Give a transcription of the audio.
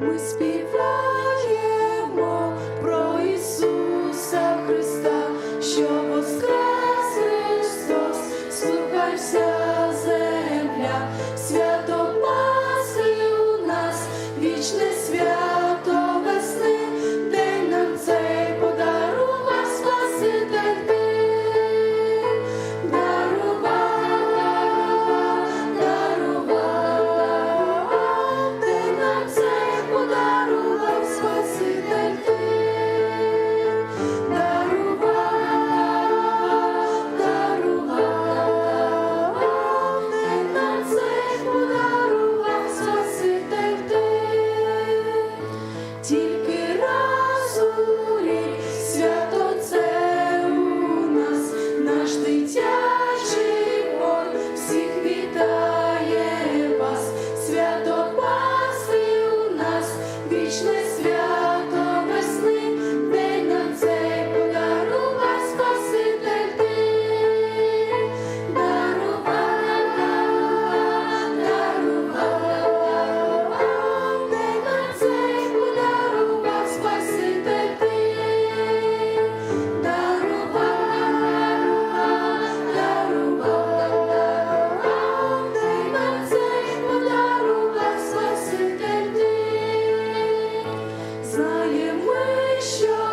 ми співаємо про Ісуса Христа, що воскрес Христос, слухайся. тільки раз свято це у нас, наш дитячий вор всіх вітає вас, свято пасли у нас вічне. знаємо, що